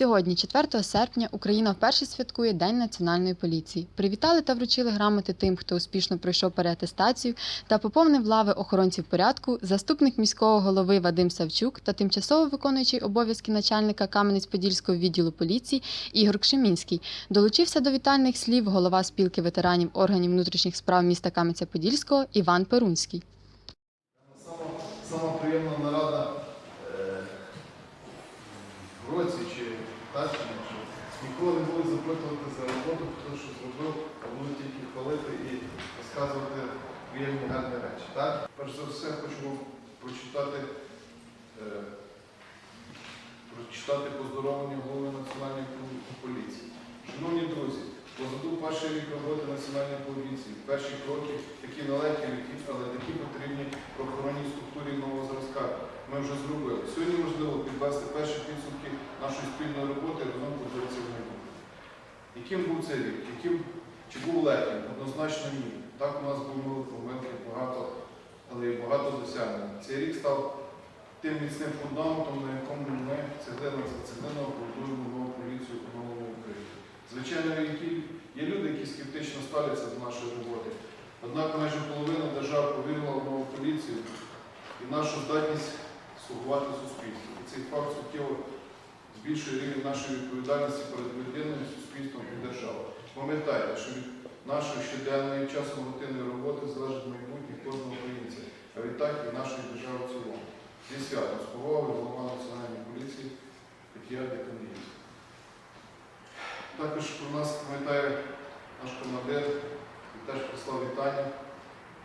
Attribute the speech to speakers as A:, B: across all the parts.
A: Сьогодні, 4 серпня, Україна вперше святкує День національної поліції. Привітали та вручили грамоти тим, хто успішно пройшов переатестацію та поповнив лави охоронців порядку, заступник міського голови Вадим Савчук та тимчасово виконуючий обов'язки начальника Кам'янець-Подільського відділу поліції Ігор Кшемінський. Долучився до вітальних слів голова спілки ветеранів органів внутрішніх справ міста Кам'янця-Подільського Іван Перунський.
B: Що ніколи не будуть запитувати за роботу, хто що зробив, а будуть тільки хвалити і розказувати приємні гарні речі. Так? Перш за все хочу вам прочитати, е, прочитати поздоровлення голови Національної поліції. Шановні друзі, позаду перший рік роботи Національної поліції, перші кроки, такі нелегкі, але такі потрібні правоохоронній структурі нового зразка. Ми вже зробили. Сьогодні підвести перші підсумки нашої спільної роботи разом в майбутнє. Яким був цей рік? Яким, чи був легким? Однозначно ні. Так у нас були помилки багато, але і багато досягнень. Цей рік став тим міцним фундаментом, на якому ми цеглина за цеглиною будуємо нову поліцію у новому Україні. Звичайно, є люди, які скептично ставляться до нашої роботи. Однак майже половина держав повірила в нову поліцію і нашу здатність слугувати суспільству. Цей факт суттєво збільшує рівень нашої відповідальності перед людиною, суспільством і державою. Пам'ятайте, що від нашої щоденної часом рутинної роботи залежить майбутнє кожного українця, а відтак і нашої держави в цілому. Зі святом з повагою голова Національної поліції Тетяна Деканівська. Також про нас пам'ятає наш командир і теж прислав вітання.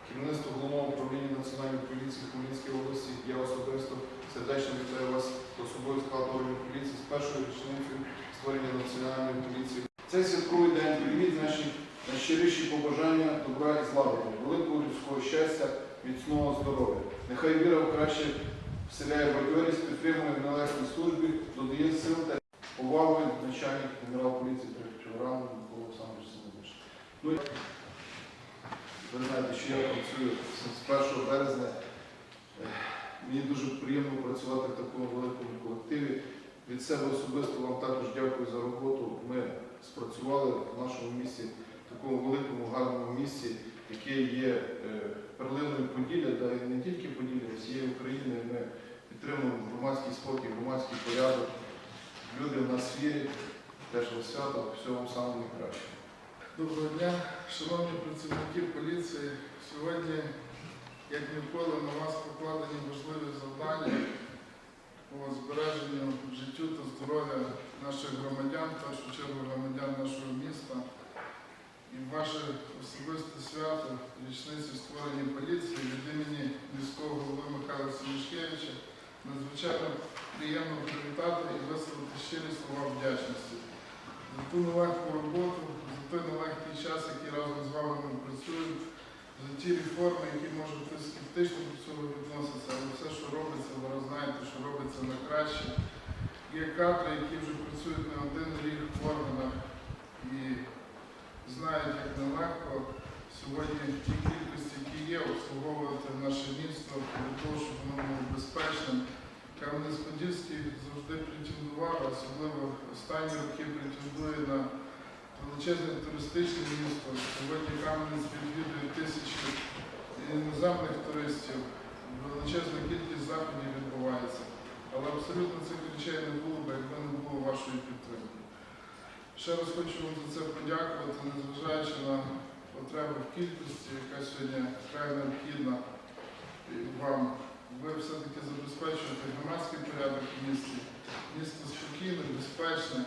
B: Керівництво головного управління Національної поліції Хмельницької області, я особисто сердечно вітаю вас до особового складу органів поліції з першою річницею створення Національної поліції. Цей святковий день привіт наші найщиріші побажання добра і злагоди, великого людського щастя, міцного здоров'я. Нехай віра в краще вселяє бадьорість, підтримує в належній службі, додає сил та повагою начальник генерал поліції Трехчевран Микола Олександрович Семенович. Ну, ви знаєте, що я працюю з 1 березня. Мені дуже приємно працювати в такому великому колективі. Від себе особисто вам також дякую за спрацювали в нашому місті, в такому великому, гарному місті, яке є е, перлиною Поділля, та і не тільки Поділля, а всієї України. Ми підтримуємо громадський спокій, громадський порядок. Люди в нас вірять, теж свято, всього самого найкращого.
C: Доброго дня, шановні працівники поліції. Сьогодні, як ніколи, на вас покладені важливі завдання по збереженню життю та здоров'я наших громадян, в першу чергу громадян нашого міста. І ваше особисте свято річниці створення поліції від імені міського голови Михайла Семішкевича надзвичайно приємно привітати і висловити щирі слова вдячності за ту нелегку роботу, за той нелегкий час, який разом з вами ми працюємо, за ті реформи, які може хтось скептично до цього відноситься, але все, що робиться, ви знаєте, що робиться на краще. Є кадри, які вже працюють не один рік в органах і знають, як нелегко сьогодні в тій кількості, які є, обслуговувати наше місто для того, щоб воно було безпечним. Кам'янець-Подільський завжди претендував, особливо останні роки претендує на величезне туристичне місто. Сьогодні Кам'янець відвідує тисячі іноземних туристів, величезна кількість заходів. Але абсолютно цих речей не було б, якби не було вашої підтримки. Ще раз хочу вам за це подякувати, незважаючи на потребу в кількості, яка сьогодні вкрай необхідна вам. Ви все-таки забезпечуєте громадський порядок в місті. Місто спокійне, безпечне,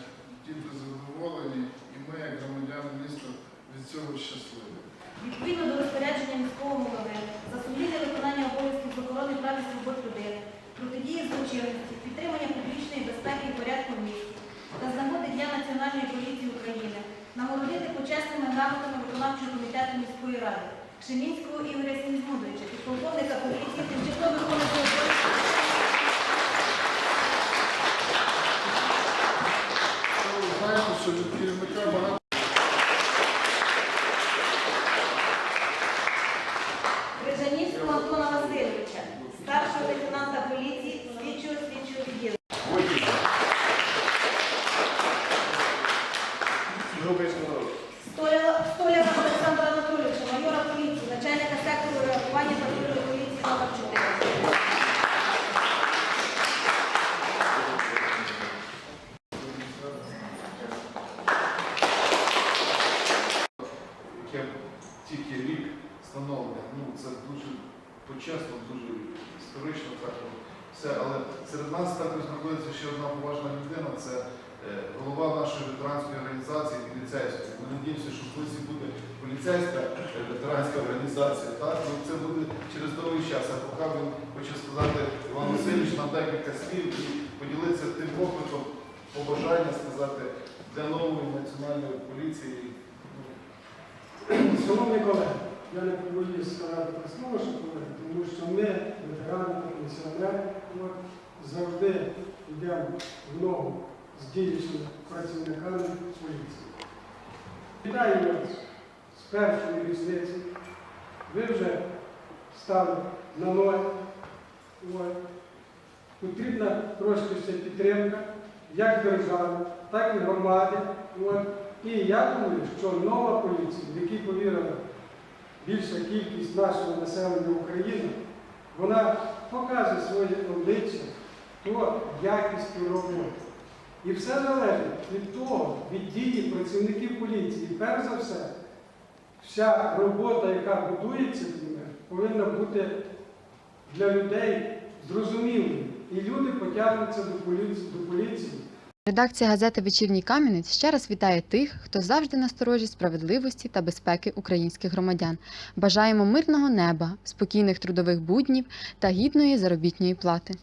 C: діти задоволені, і ми, як громадяни міста, від цього щасливі.
D: Відповідно до розпорядження міського голови, за виконання обов'язків охорони прав і свобод людини, протидії злочинності, підтримання публічної безпеки і порядку в місті та з Дня Національної поліції України нагородити почесними грамотами виконавчого комітету міської ради Кшемінського Ігоря Сінізмудовича, підполковника поліції, тимчасово виконуючого
C: знаєте, що керівника багато
D: Крижанівського Антона Васильовича, старшого лейтенанта поліції, слідчого слідчого відділу.
B: яке тільки рік встановлення. Ну, це дуже почесно, дуже історично так. от Все, але серед нас також знаходиться ще одна поважна людина, це е, голова нашої ветеранської організації поліцейської. Ми надіємося, що в Лисі буде поліцейська е, ветеранська організація. Так? Ну, це буде через довгий час. А поки він хоче сказати Іван Васильович нам декілька слів і поділитися тим покликом побажання сказати для нової національної поліції.
E: Шановні колеги, я не побоюсь сказати про слово, що колеги, тому що ми, ветерани, пенсіонери, от, завжди йдемо в ногу з діючими працівниками поліції. Вітаю вас з першої різниці. Ви вже стали на ноги. Потрібна трошки ще підтримка, як держави, так і громади. І я думаю, що нова поліція, в якій повірила більша кількість нашого населення України, вона покаже своє обличчя то якістю роботи. І все залежить від того, від дії працівників поліції. Перш за все, вся робота, яка будується повинна бути для людей зрозумілою. І люди потягнуться до поліції, до поліції
A: Редакція газети Вечірній Кам'янець ще раз вітає тих, хто завжди насторожі справедливості та безпеки українських громадян. Бажаємо мирного неба, спокійних трудових буднів та гідної заробітної плати.